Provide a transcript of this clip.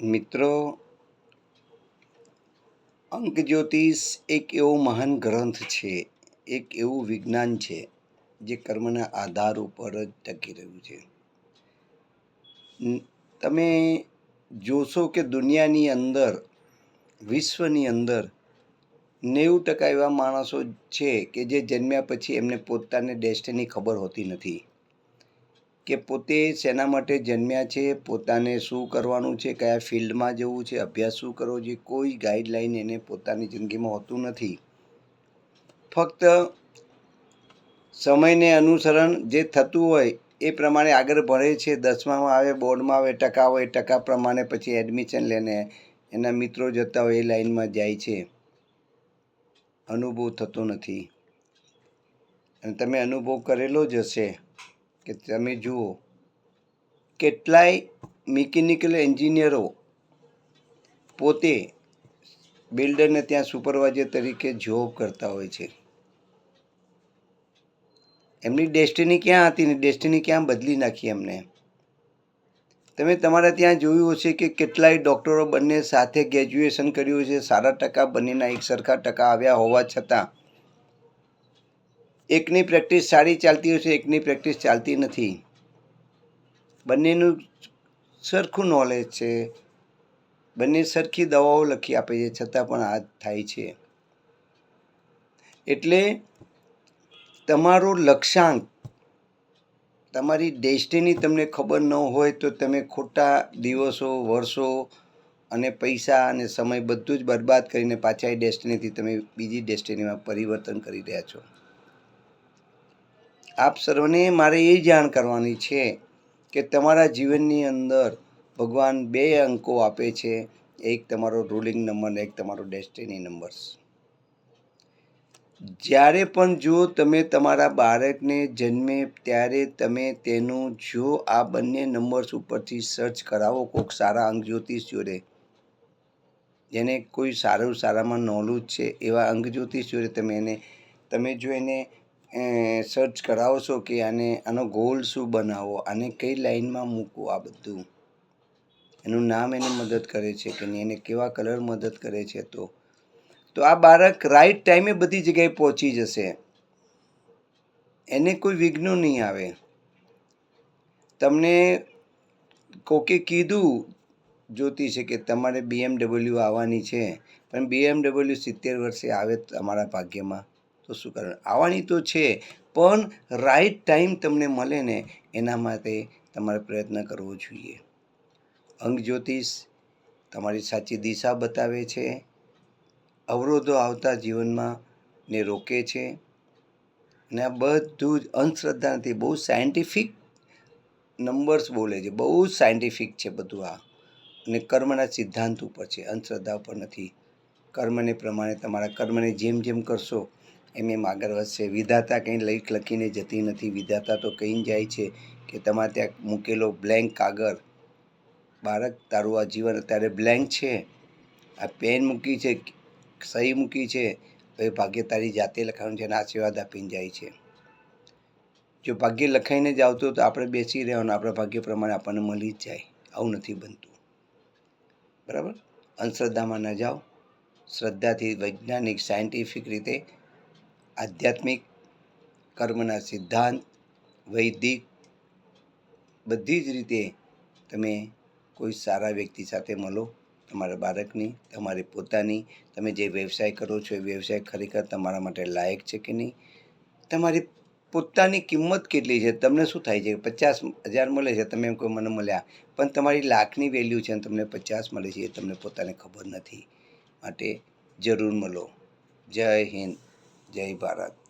મિત્રો અંક જ્યોતિષ એક એવો મહાન ગ્રંથ છે, એક એવું વિજ્ઞાન છે, જે કર્મના આધાર ઉપર જ ટકી રહ્યું છે. તમે જોશો કે દુનિયાની અંદર, વિશ્વની અંદર, નેવું ટકા એવા માણસો છે કે જે જન્મ્યા પછી એમને પોતાને ડેસ્ટિની ખબર હોતી નથી. કે પોતે શેના માટે જન્મ્યા છે, પોતાને શું કરવાનું છે, કયા ફિલ્ડમાં જવું છે, અભ્યાસ શું કરવો છે, કોઈ ગાઈડલાઈન એને પોતાની જિંદગીમાં હોતું નથી. ફક્ત સમયને અનુસરણ જે થતું હોય એ પ્રમાણે આગળ ભણે છે, દસમામાં આવે, બોર્ડમાં આવે, ટકા હોય, ટકા પ્રમાણે પછી એડમિશન લઈને એના મિત્રો જતા હોય એ લાઈનમાં જાય છે. અનુભવ થતો નથી. અને તમે અનુભવ કરેલો જ હશે. કે તમે જુઓ, કેટલાય મિકેનિકલ એન્જિનિયરો પોતે બિલ્ડરને ત્યાં સુપરવાઇઝર તરીકે જોબ કરતા હોય છે. એમની ડેસ્ટિની ક્યાં હતી ને ડેસ્ટિની ક્યાં બદલી નાખી એમને? તમે તમારા ત્યાં જોયું હશે કે કેટલાય ડૉક્ટરો બંને સાથે ગ્રેજ્યુએશન કર્યું છે, સારા ટકા બંનેના એક સરખા ટકા આવ્યા હોવા છતાં એકની પ્રેક્ટિસ સારી ચાલતી હોય છે, એકની પ્રેક્ટિસ ચાલતી નથી. બંનેનું સરખું નોલેજ છે. બંને સરખી દવાઓ લખી આપે છે, છતાં પણ આ થાય છે. એટલે તમારો લક્ષ્યાંક, તમારી ડેસ્ટિની તમને ખબર ન હોય તો તમે ખોટા દિવસો, વર્ષો અને પૈસા અને સમય બધું જ બરબાદ કરીને પાછા એ ડેસ્ટિનીથી તમે બીજી ડેસ્ટિનીમાં પરિવર્તન કરી રહ્યા છો. આપ સર્વને મારે એ જાણ કરવાની છે કે તમારા જીવનની અંદર ભગવાન બે અંકો આપે છે. એક તમારો રૂલિંગ નંબર ને એક તમારો ડેસ્ટિની નંબર્સ જ્યારે પણ જો તમે તમારા બાળકને જન્મે ત્યારે તમે તેનું જો આ બંને નંબર્સ ઉપરથી સર્ચ કરાવો કોઈક સારા અંક જ્યોતિષ જોડે જેને કોઈ સારું સારામાં નોલેજ છે એવા અંક જ્યોતિષ જોડે તમે એને, તમે જો એને સર્ચ કરાવશો કે આને, આનો ગોલ શું બનાવવો આને કઈ લાઈનમાં મૂકવું આ બધું. એનું નામ એને મદદ કરે છે કે નહીં, એને કેવા કલર મદદ કરે છે તો. તો આ બાળક રાઈટ ટાઈમે બધી જગ્યાએ પહોંચી જશે. એને કોઈ વિઘ્નો નહીં આવે. તમને કોકે કીધું જ્યોતિષે કે તમારે બીએમડબલ્યુ આવવાની છે, પણ બીએમડબલ્યુ સિત્તેર વર્ષે આવે તમારા ભાગ્યમાં. તો શું કરવાનું આવવાની તો છે, પણ રાઈટ ટાઈમ તમને મળે ને, એના માટે તમારે પ્રયત્ન કરવો જોઈએ. અંગ જ્યોતિષ તમારી સાચી દિશા બતાવે છે, અવરોધો આવતા જીવનમાં ને રોકે છે, અને આ બધું જ અંધશ્રદ્ધા નથી બહુ સાયન્ટિફિક નંબર્સ બોલે છે, બહુ સાયન્ટિફિક છે બધું આ. અને કર્મના સિદ્ધાંત ઉપર છે, અંધશ્રદ્ધા ઉપર નથી. કર્મને પ્રમાણે તમારા કર્મને જેમ જેમ કરશો એમ એમ આગળ વધશે. વિધાતા કંઈ લઈ લખીને જતી નથી. વિધાતા તો કહીને જાય છે કે તમારે ત્યાં મૂકેલો બ્લેન્ક કાગળ. બાળક, તારું આ જીવન અત્યારે બ્લેન્ક છે. આ પેન મૂકી છે, સહી મૂકી છે હવે ભાગ્ય તારી જાતે લખાવાનું છે અને આશીર્વાદ આપીને જાય છે. જો ભાગ્ય લખાઈને જ આવતું તો આપણે બેસી રહેવાનું. આપણા ભાગ્ય પ્રમાણે આપણને મળી જ જાય. આવું નથી બનતું. બરાબર? અંધશ્રદ્ધામાં ન જાઓ. શ્રદ્ધાથી વૈજ્ઞાનિક સાયન્ટિફિક રીતે આધ્યાત્મિક કર્મના સિદ્ધાંત, વૈદિક, બધી જ રીતે તમે કોઈ સારા વ્યક્તિ સાથે મળો, તમારા બાળકની, તમારી પોતાની, તમે જે વ્યવસાય કરો છો એ વ્યવસાય ખરેખર તમારા માટે લાયક છે કે નહીં? તમારી પોતાની કિંમત કેટલી છે? તમને શું થાય છે? પચાસ હજાર મળે છે? તમે એમ કોઈ મને મળ્યા, પણ તમારી લાખની વેલ્યુ છે અને તમને પચાસ મળે છે એ તમને પોતાને ખબર નથી. માટે જરૂર મળો. જય હિન્દ. જય ભારત.